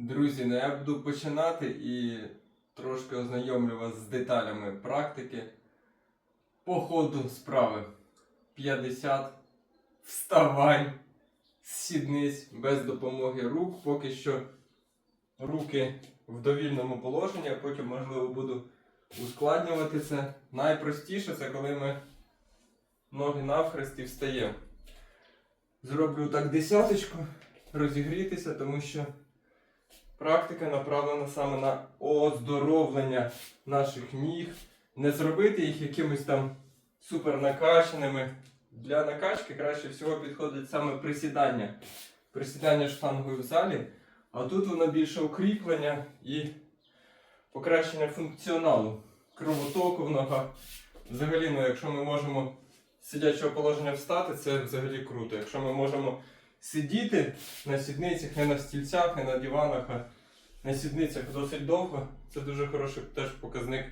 Друзі, ну я буду починати і трошки ознайомлю вас з деталями практики. По ходу справи 50 вставань з сідниць без допомоги рук. Поки що руки в довільному положенні, а потім, можливо, буду ускладнювати це. Найпростіше це коли ми ноги навхрест і встаємо. Зроблю так десяточку, розігрітися, тому що практика направлена саме на оздоровлення наших ніг. Не зробити їх якимись там супер накачаними. Для накачки краще всього підходить саме присідання. Присідання штангою в залі, а тут воно більше укріплення і покращення функціоналу, кровотоку в ногах. Взагалі, ну, якщо ми можемо з сидячого положення встати, це взагалі круто. Якщо ми можемо сидіти на сідницях, не на стільцях, не на диванах, а на сідницях досить довго, це дуже хороший теж показник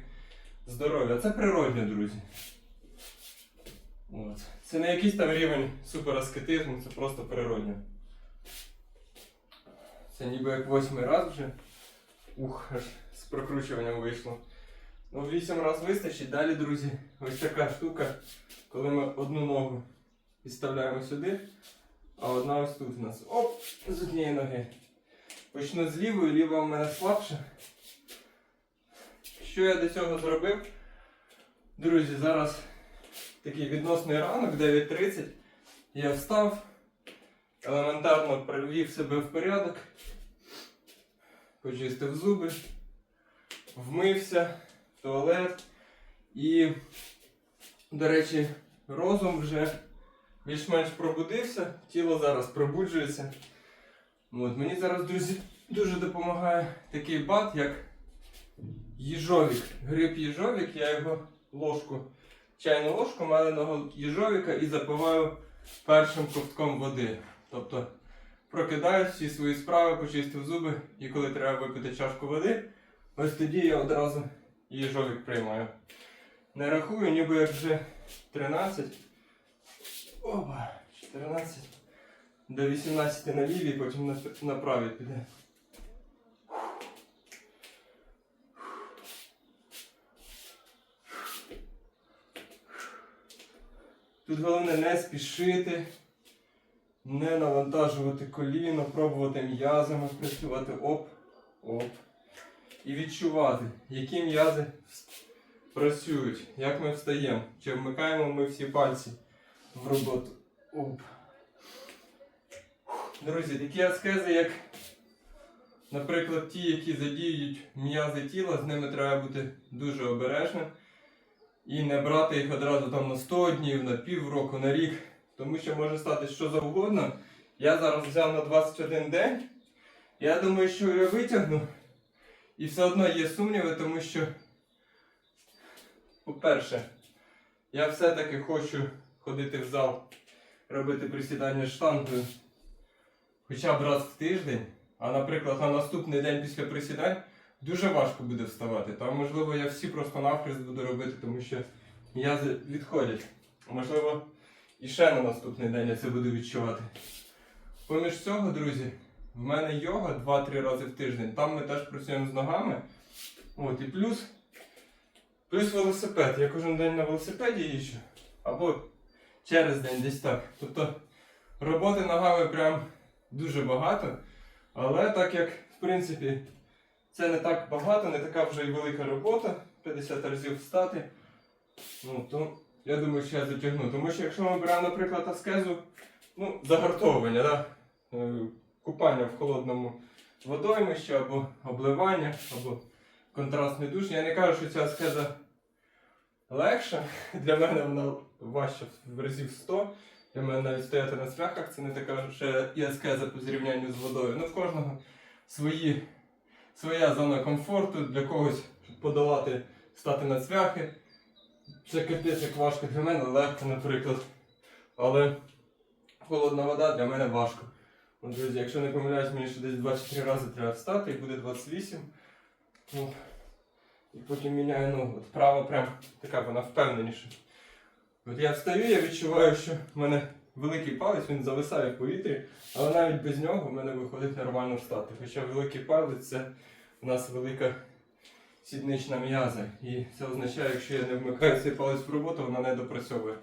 здоров'я. Це природне, друзі. От. Це не якийсь там рівень супераскетизму, це просто природне. Це ніби як восьмий раз вже. Ух, аж з прокручуванням вийшло. Ну, вісім раз вистачить. Далі, друзі, ось така штука, коли ми одну ногу підставляємо сюди, а одна ось тут у нас. Оп! З однієї ноги. Почну з лівої, ліва в мене слабша. Що я до цього зробив? Друзі, зараз такий відносний ранок, 9.30. Я встав, елементарно привів себе в порядок, почистив зуби, вмився туалет і, до речі, розум вже більш-менш пробудився, тіло зараз пробуджується. От, мені зараз, друзі, дуже допомагає такий бат, як їжовік. Гриб їжовік, я його ложку, чайну ложку маленого їжовіка і запиваю першим ковтком води. Тобто прокидаю всі свої справи, почистив зуби, і коли треба випити чашку води, ось тоді я одразу їжовік приймаю. Не рахую, ніби як вже 13. Опа, 14. До 18 на лівій, потім на, на правій піде. Тут головне не спішити, не навантажувати коліно, пробувати м'язами працювати оп, оп. І відчувати, які м'язи працюють, як ми встаємо, чи вмикаємо ми всі пальці в роботу. Оп. Друзі, такі аскези, як, наприклад, ті, які задіють м'язи тіла, з ними треба бути дуже обережним і не брати їх одразу там на 100 днів, на півроку, на рік, тому що може стати що завгодно. Я зараз взяв на 21 день. Я думаю, що я витягну. І все одно є сумніви, тому що, по-перше, я все-таки хочу ходити в зал, робити присідання штангою хоча б раз в тиждень, а наприклад, на наступний день після присідань дуже важко буде вставати. Там, можливо, я всі просто навхрест буду робити, тому що м'язи відходять. Можливо, і ще на наступний день я це буду відчувати. Поміж цього, друзі, в мене йога 2-3 рази в тиждень. Там ми теж працюємо з ногами. От, і плюс, плюс велосипед. Я кожен день на велосипеді їжджу. Або через день десь так. Тобто роботи ногами прям дуже багато. Але так як, в принципі, це не так багато, не така вже й велика робота, 50 разів встати, ну, то я думаю, що я затягну. Тому що якщо ми беремо, наприклад, аскезу, ну, загартовування, да? е, купання в холодному водоймищі, або обливання, або контрастний душ. Я не кажу, що ця аскеза легша. Для мене вона важча в разів 100. Для мене навіть стояти на цвяхах це не така ще і аскеза по зрівнянню з водою. Ну, в кожного свої, своя зона комфорту, для когось щоб подолати, стати на цвяхи. Це капець важко для мене, легко, наприклад. Але холодна вода для мене важко. От, друзі, якщо не помиляюсь, мені ще десь 24 рази треба встати і буде 28. Ну, і потім міняю ногу. От права прям така вона впевненіша. От я встаю, я відчуваю, що в мене великий палець, він зависає в повітрі, але навіть без нього в мене виходить нормально встати. Хоча великий палець це у нас велика сіднична м'яза. І це означає, якщо я не вмикаю цей палець в роботу, вона не допрацьовує.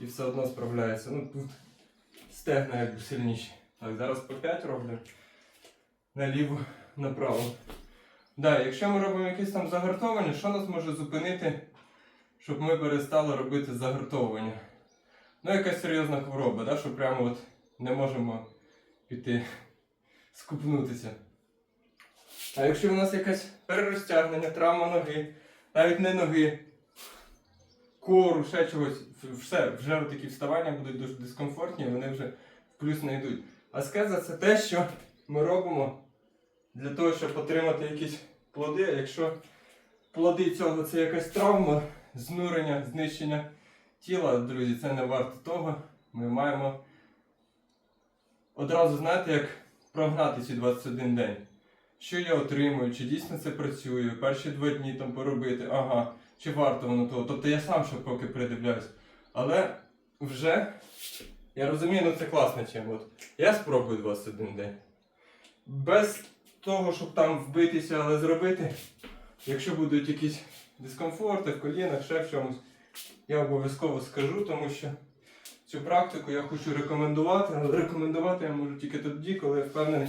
І все одно справляється. Ну тут стегна якби сильніші. Так, зараз по 5 роблю. Наліво, направо. Да, якщо ми робимо якесь там загартовування, що нас може зупинити, щоб ми перестали робити загартовування? Ну, якась серйозна хвороба, да, що прямо от не можемо піти скупнутися. А якщо у нас якесь перерозтягнення, травма ноги, навіть не ноги, кору, ще чогось, все, вже такі вставання будуть дуже дискомфортні, вони вже в плюс не йдуть. Аскеза це те, що ми робимо для того, щоб отримати якісь плоди. Якщо плоди цього це якась травма, знурення, знищення тіла, друзі, це не варто того. Ми маємо одразу знаєте, як прогнати ці 21 день. Що я отримую, чи дійсно це працює, перші два дні там поробити, ага, чи варто воно того. Тобто я сам ще поки придивляюсь. Але вже я розумію, ну це класна чим. От я спробую 21 день. Без того, щоб там вбитися, але зробити, якщо будуть якісь дискомфорти в колінах, ще в чомусь, я обов'язково скажу, тому що цю практику я хочу рекомендувати, але рекомендувати я можу тільки тоді, коли я впевнений,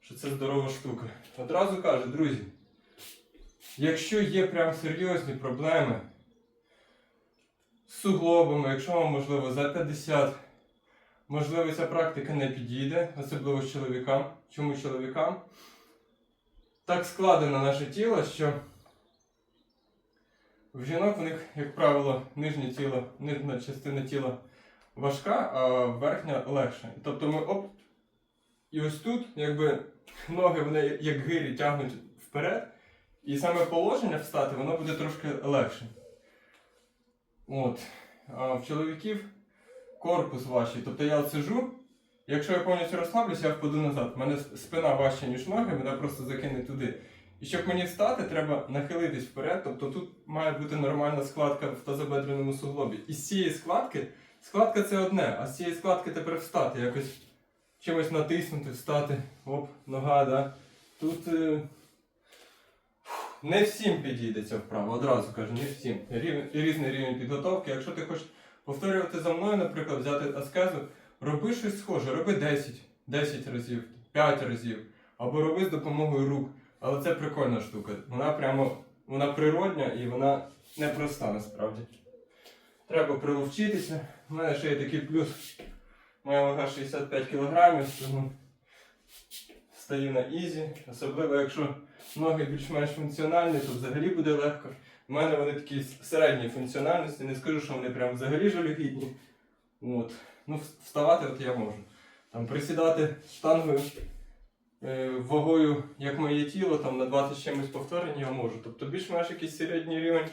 що це здорова штука. Одразу кажу, друзі, якщо є прям серйозні проблеми з суглобами, якщо вам можливо за 50, можливо ця практика не підійде, особливо з чоловікам. Чому чоловікам? Так складено наше тіло, що в жінок в них, як правило, нижнє тіло, нижня частина тіла важка, а верхня легша. Тобто ми оп, і ось тут, якби ноги вони як гирі тягнуть вперед, і саме положення встати, воно буде трошки легше. От. А в чоловіків корпус важчий. Тобто я сижу, якщо я повністю розслаблюся, я впаду назад. У мене спина важча, ніж ноги, мене просто закине туди. І щоб мені встати, треба нахилитись вперед. Тобто тут має бути нормальна складка в тазобедреному суглобі. І з цієї складки, складка це одне, а з цієї складки тепер встати, якось чимось натиснути, встати. Оп, нога, да. Тут е, не всім підійде ця вправа, одразу кажу, не всім. Рівень, різний рівень підготовки. Якщо ти хочеш повторювати за мною, наприклад, взяти аскезу, роби щось схоже, роби 10, 10 разів, 5 разів, або роби з допомогою рук. Але це прикольна штука. Вона прямо вона природня і вона непроста насправді. Треба приловчитися. У мене ще є такий плюс. Моя вага 65 кг, тому стаю на ізі. Особливо якщо ноги більш-менш функціональні, то взагалі буде легко. У мене вони такі середньої функціональності, не скажу, що вони прям взагалі жалюгідні. От. Ну, вставати от я можу. Там присідати штангою вагою, як моє тіло, там на 20 з чимось повторень я можу. Тобто більш-менш якийсь середній рівень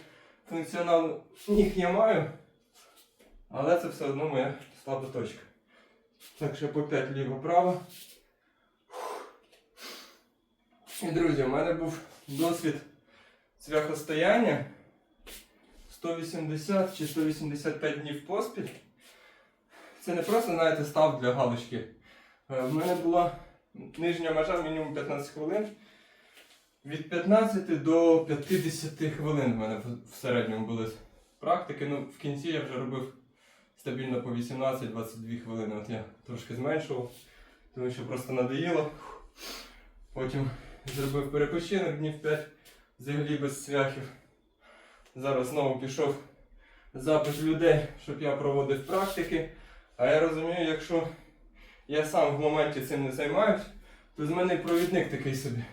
функціоналу ніг я маю, але це все одно моя слаба точка. Так, ще по 5 ліво-право. І, друзі, у мене був досвід цвяхостояння 180 чи 185 днів поспіль. Це не просто, знаєте, став для галочки. Е, В мене була нижня межа мінімум 15 хвилин. Від 15 до 50 хвилин в мене в- середньому були практики. Ну, в кінці я вже робив стабільно по 18-22 хвилини. От я трошки зменшував, тому що просто надоїло. Потім зробив перепочинок днів 5 взагалі без цвяхів. Зараз знову пішов запис людей, щоб я проводив практики. А я розумію, якщо я сам в моменті цим не займаюсь, то з мене провідник такий собі.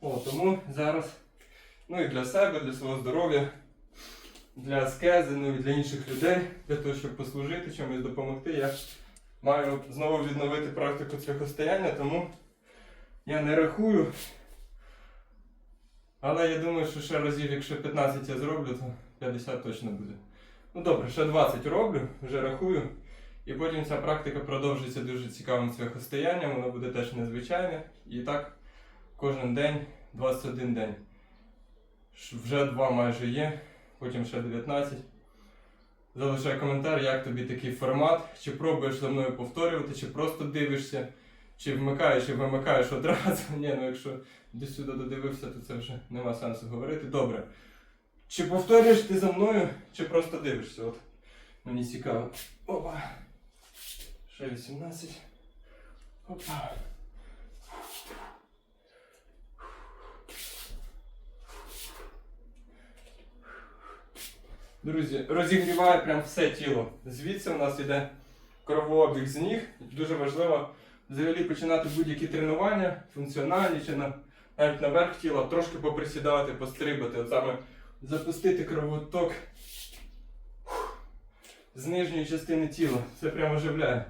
О, тому зараз, ну і для себе, для свого здоров'я, для аскези, ну і для інших людей, для того, щоб послужити, чимось допомогти, я маю знову відновити практику цвяхостояння, тому я не рахую. Але я думаю, що ще разів, якщо 15 я зроблю, то 50 точно буде. Ну добре, ще 20 роблю, вже рахую. І потім ця практика продовжиться дуже цікавим цвяхостоянням, воно буде теж незвичайне. І так кожен день, 21 день. Вже два майже є, потім ще 19. Залишай коментар, як тобі такий формат, чи пробуєш за мною повторювати, чи просто дивишся, чи вмикаєш і вимикаєш одразу. Ні, ну якщо до сюди додивився, то це вже нема сенсу говорити. Добре. Чи повторюєш ти за мною, чи просто дивишся? От мені цікаво. Опа. Ще 18. Опа. Друзі, розігріває прям все тіло. Звідси у нас йде кровообіг з ніг. Дуже важливо взагалі починати будь-які тренування, функціональні чи на, навіть наверх тіла, трошки поприсідати, пострибати, от саме запустити кровоток з нижньої частини тіла. Це прямо оживляє.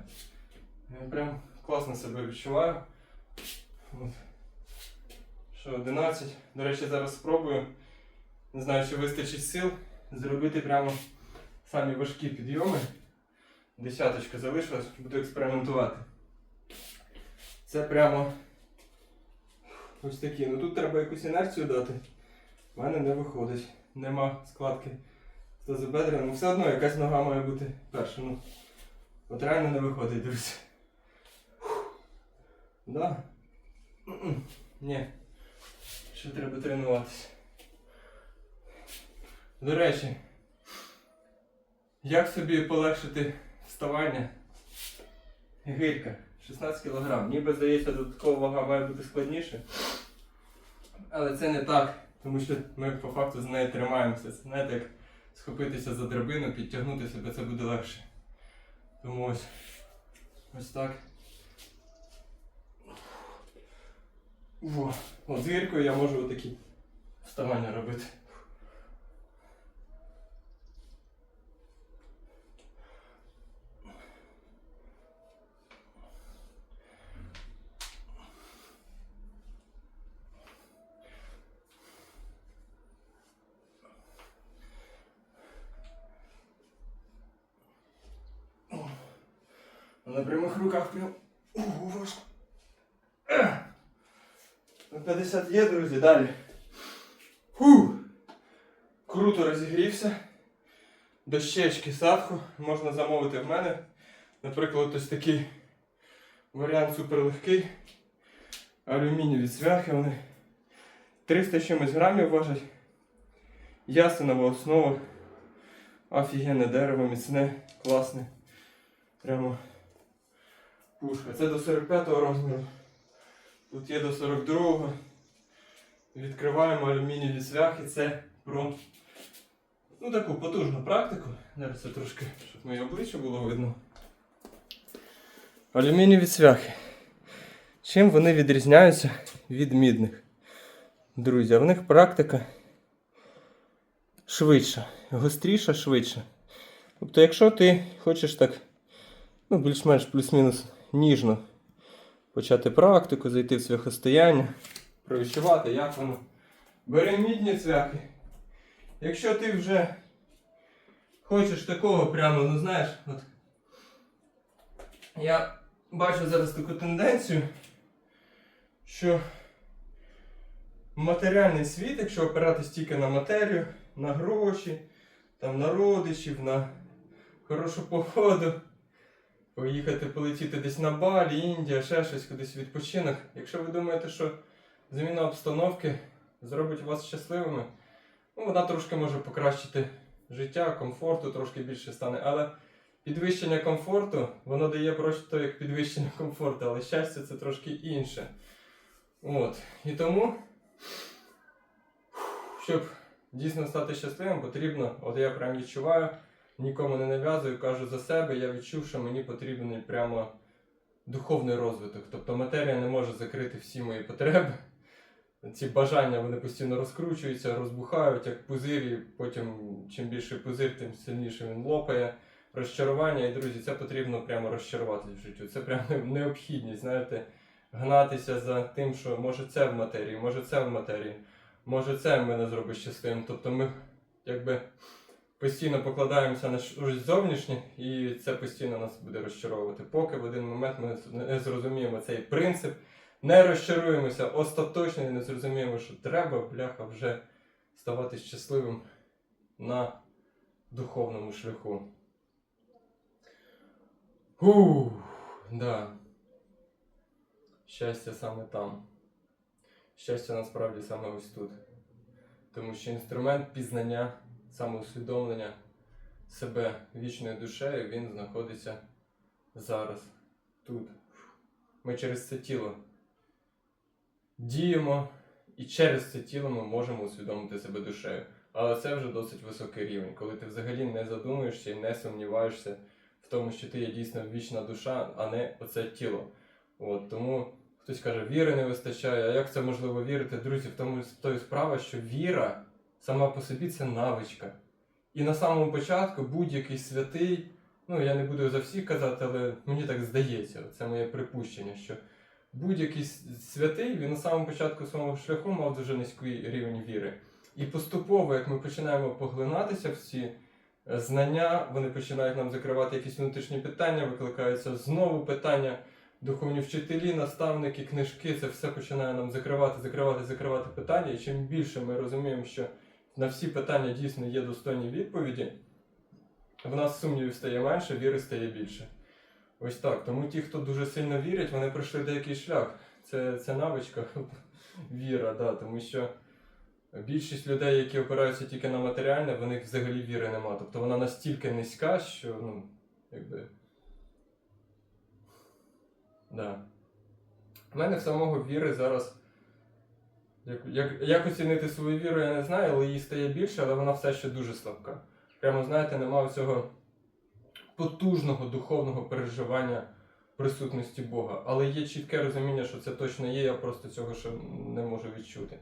Я прям класно себе відчуваю. От. Що, 11. До речі, зараз спробую. Не знаю, чи вистачить сил зробити прямо самі важкі підйоми. Десяточка залишилась, буду експериментувати. Це прямо ось такі. Ну тут треба якусь інерцію дати. У мене не виходить. Нема складки з тазобедреним. Все одно якась нога має бути перша. Ну, от реально не виходить, друзі. Да? Ні. Ще треба тренуватися. До речі, як собі полегшити вставання? Гирька, 16 кг. Ніби здається, додаткова вага має бути складніше. Але це не так, тому що ми по факту з нею тримаємося. Знаєте, як схопитися за драбину, підтягнути себе, це буде легше. Тому ось, ось так. Во. От зіркою я можу отакі вставання робити. На прямих руках прям. Ого, важко. 50 є, друзі, далі. Фу. Круто розігрівся. Дощечки садху можна замовити в мене. Наприклад, ось такий варіант суперлегкий. Алюмінієві цвяхи вони 300 чимось грамів важать. Ясенова основа. Офігенне дерево, міцне, класне. Прямо пушка. Це до 45-го розміру. Тут є до 42-го. Відкриваємо алюмінієві цвяхи. Це про ну, таку потужну практику. Зараз це трошки, щоб моє обличчя було видно. Алюмінієві цвяхи. Чим вони відрізняються від мідних? Друзі, в них практика швидша, гостріша, швидша. Тобто, якщо ти хочеш так ну, більш-менш плюс-мінус ніжно почати практику, зайти в цвяхостояння, провідчувати, як воно. Бери мідні цвяхи. Якщо ти вже хочеш такого прямо, ну знаєш, от я бачу зараз таку тенденцію, що матеріальний світ, якщо опиратись тільки на матерію, на гроші, там, на родичів, на хорошу погоду, поїхати полетіти десь на Балі, Індія, ще щось кудись відпочинок. Якщо ви думаєте, що зміна обстановки зробить вас щасливими, ну, вона трошки може покращити життя, комфорту трошки більше стане. Але підвищення комфорту, воно дає просто як підвищення комфорту, але щастя це трошки інше. От. І тому, щоб дійсно стати щасливим, потрібно, от я прям відчуваю, нікому не нав'язую, кажу за себе, я відчув, що мені потрібен прямо духовний розвиток. Тобто матерія не може закрити всі мої потреби. Ці бажання вони постійно розкручуються, розбухають, як пузир, і потім чим більше пузир, тим сильніше він лопає. Розчарування, і друзі, це потрібно прямо розчаруватися в життю. Це прямо необхідність, знаєте, гнатися за тим, що може це в матерії, може це в матерії, може це мене зробить щасливим. Тобто ми якби постійно покладаємося на щось зовнішнє, і це постійно нас буде розчаровувати. Поки в один момент ми не зрозуміємо цей принцип, не розчаруємося остаточно і не зрозуміємо, що треба, бляха, вже ставати щасливим на духовному шляху. Ух, да. Щастя саме там. Щастя насправді саме ось тут. Тому що інструмент пізнання, самоусвідомлення себе вічною душею, він знаходиться зараз, тут. Ми через це тіло діємо, і через це тіло ми можемо усвідомити себе душею. Але це вже досить високий рівень, коли ти взагалі не задумуєшся і не сумніваєшся в тому, що ти є дійсно вічна душа, а не оце тіло. От, тому хтось каже, віри не вистачає. А як це можливо вірити? Друзі, в тому в той справа, що віра сама по собі це навичка. І на самому початку будь-який святий, ну я не буду за всіх казати, але мені так здається, це моє припущення, що будь-який святий він на самому початку свого шляху мав дуже низький рівень віри. І поступово, як ми починаємо поглинатися в ці е, знання, вони починають нам закривати якісь внутрішні питання, викликаються знову питання, духовні вчителі, наставники, книжки, це все починає нам закривати, закривати, закривати питання. І чим більше ми розуміємо, що на всі питання дійсно є достойні відповіді, в нас сумнівів стає менше, віри стає більше. Ось так. Тому ті, хто дуже сильно вірять, вони пройшли деякий шлях. Це, це навичка, віра, да, тому що більшість людей, які опираються тільки на матеріальне, в них взагалі віри нема. Тобто вона настільки низька, що, ну, якби. Да. У мене в самого віри зараз. Як, як, як оцінити свою віру, я не знаю, але її стає більше, але вона все ще дуже слабка. Прямо, знаєте, немає цього потужного духовного переживання присутності Бога. Але є чітке розуміння, що це точно є, я просто цього ще не можу відчути.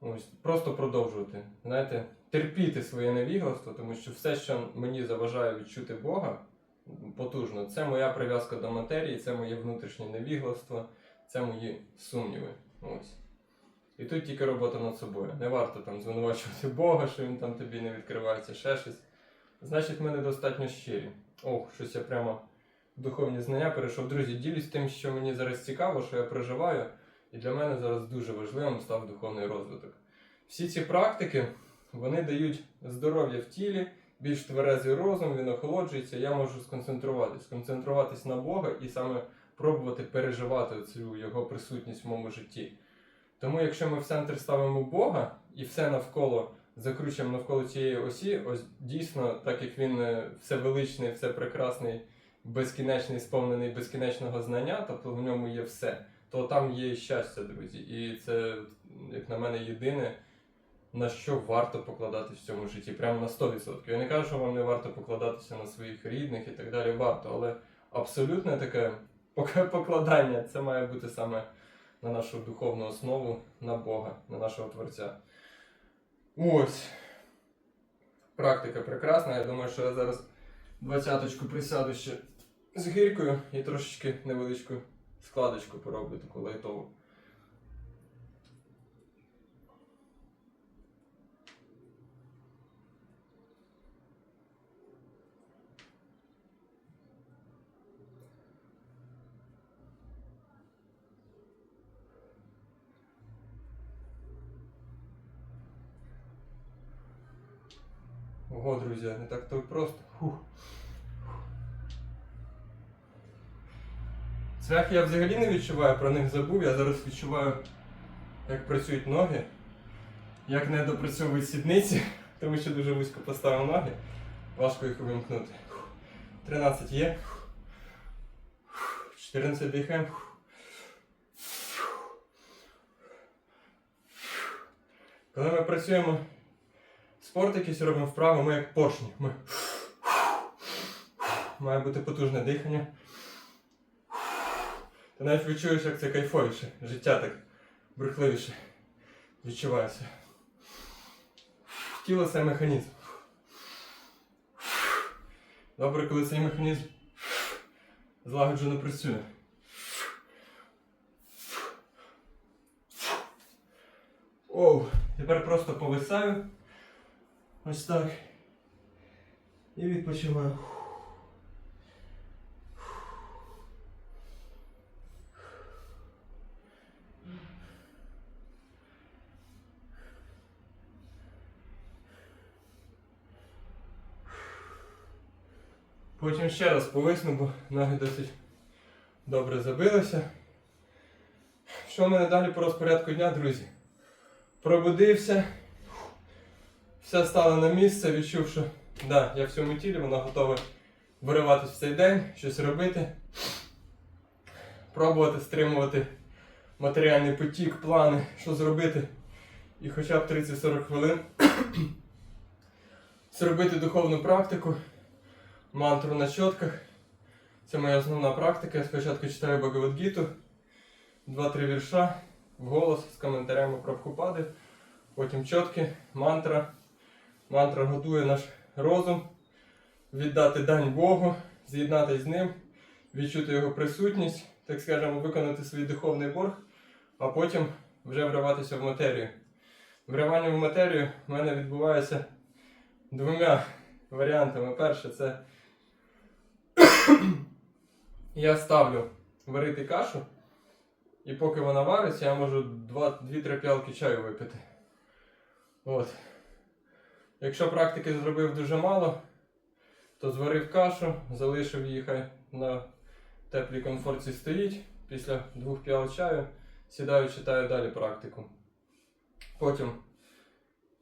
Ось, просто продовжувати. Знаєте, терпіти своє невігластво, тому що все, що мені заважає відчути Бога потужно, це моя прив'язка до матерії, це моє внутрішнє невігластво, це мої сумніви. Ось. І тут тільки робота над собою. Не варто там звинувачувати Бога, що він там тобі не відкривається, ще щось. Значить, ми недостатньо щирі. Ох, щось я прямо в духовні знання перейшов. Друзі, ділюсь тим, що мені зараз цікаво, що я проживаю, і для мене зараз дуже важливим став духовний розвиток. Всі ці практики вони дають здоров'я в тілі, більш тверезий розум, він охолоджується. Я можу сконцентруватись, сконцентруватись на Бога і саме пробувати переживати цю його присутність в моєму житті. Тому, якщо ми в центр ставимо Бога і все навколо закручуємо навколо цієї осі, ось дійсно, так як він е, всевеличний, все прекрасний, безкінечний, сповнений безкінечного знання, тобто в ньому є все, то там є і щастя, друзі. І це, як на мене, єдине, на що варто покладатись в цьому житті, прямо на 100%. Я не кажу, що вам не варто покладатися на своїх рідних і так далі, варто, але абсолютне таке покладання це має бути саме на нашу духовну основу, на Бога, на нашого Творця. Ось. Практика прекрасна. Я думаю, що я зараз двадцяточку присяду ще з гіркою і трошечки невеличку складочку пороблю таку лайтову. Ого, друзі, не так то просто. Фух. Цвях я взагалі не відчуваю, про них забув. Я зараз відчуваю, як працюють ноги, як не допрацьовують сідниці, тому що дуже вузько поставив ноги. Важко їх увімкнути. 13 є. 14 дихаємо. Коли ми працюємо спорт якийсь робимо вправо, ми як поршні. Ми... Має бути потужне дихання. Ти навіть відчуєш, як це кайфовіше. Життя так брехливіше відчувається. Тіло це механізм. Добре, коли цей механізм злагоджено працює. Оу, тепер просто повисаю. Ось так. І відпочиваю. Потім ще раз повисну, бо ноги досить добре забилися. Що в мене далі по розпорядку дня, друзі? Пробудився, все стало на місце, відчув, що да, я в цьому тілі, воно готове вириватися в цей день, щось робити, пробувати стримувати матеріальний потік, плани, що зробити. І хоча б 30-40 хвилин зробити духовну практику, мантру на чотках. Це моя основна практика. Я спочатку читаю Багавадгіту, 2-3 вірша, вголос з коментарями про Прабхупади, потім чотки, мантра. Мантра готує наш розум, віддати дань Богу, з'єднатися з ним, відчути його присутність, так скажемо, виконати свій духовний борг, а потім вже вриватися в матерію. Вривання в матерію в мене відбувається двома варіантами. Перше, це я ставлю варити кашу, і поки вона вариться, я можу 2-3 п'ялки чаю випити. От. Якщо практики зробив дуже мало, то зварив кашу, залишив її на теплій комфорті стоїть. Після двох п'ял чаю сідаю, читаю далі практику. Потім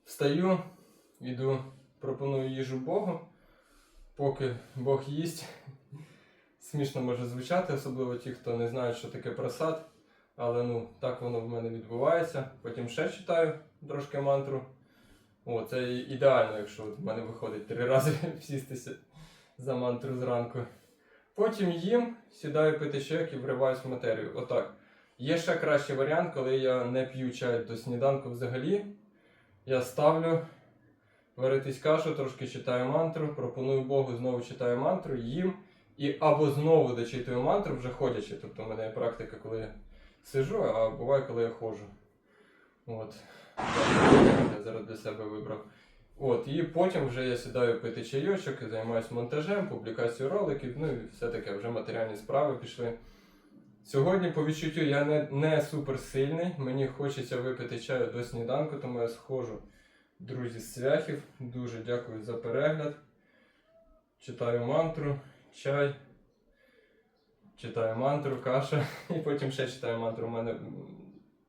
встаю, іду, пропоную їжу Богу, поки Бог їсть. Смішно може звучати, особливо ті, хто не знає, що таке просад. Але ну, так воно в мене відбувається. Потім ще читаю трошки мантру. О, це ідеально, якщо от в мене виходить три рази сістися за мантру зранку. Потім їм, сідаю пити чайок і вриваюсь в матерію. Отак. Є ще кращий варіант, коли я не п'ю чай до сніданку взагалі. Я ставлю варитись кашу, трошки читаю мантру, пропоную Богу, знову читаю мантру, їм. І або знову дочитую мантру, вже ходячи. Тобто в мене є практика, коли я сижу, а буває, коли я ходжу. От. Я зараз для себе вибрав. От, і потім вже я сідаю пити чайочок, займаюся монтажем, публікацією роликів, ну і все таке, вже матеріальні справи пішли. Сьогодні, по відчуттю, я не, не суперсильний, мені хочеться випити чаю до сніданку, тому я схожу, друзі, з свяхів. Дуже дякую за перегляд. Читаю мантру, чай. Читаю мантру, каша, і потім ще читаю мантру. У мене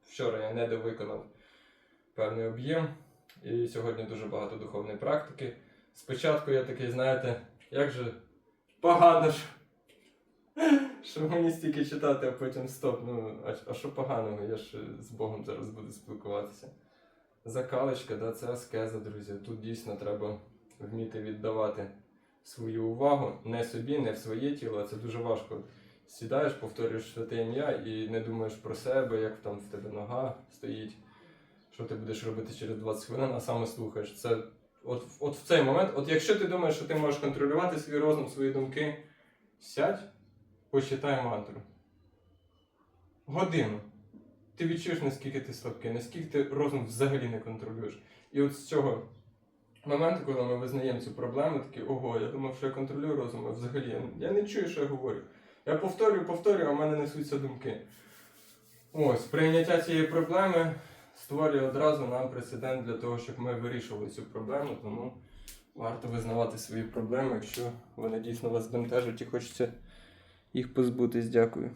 вчора я не довиконав певний об'єм. І сьогодні дуже багато духовної практики. Спочатку я такий, знаєте, як же погано, що, що мені стільки читати, а потім стоп. Ну, а, а що поганого? Я ж з Богом зараз буду спілкуватися. Закалочка, да, це аскеза, друзі. Тут дійсно треба вміти віддавати свою увагу не собі, не в своє тіло, це дуже важко. Сідаєш, повторюєш святе ім'я і не думаєш про себе, як там в тебе нога стоїть що ти будеш робити через 20 хвилин, а саме слухаєш. Це от, от в цей момент, от якщо ти думаєш, що ти можеш контролювати свій розум, свої думки, сядь, почитай мантру. Годину. Ти відчуєш, наскільки ти слабкий, наскільки ти розум взагалі не контролюєш. І от з цього моменту, коли ми визнаємо цю проблему, такі, ого, я думав, що я контролюю розум, а взагалі я, не чую, що я говорю. Я повторюю, повторюю, а в мене несуться думки. Ось, прийняття цієї проблеми створює одразу нам прецедент для того, щоб ми вирішували цю проблему, тому варто визнавати свої проблеми, якщо вони дійсно вас бентежать і хочеться їх позбутись. Дякую.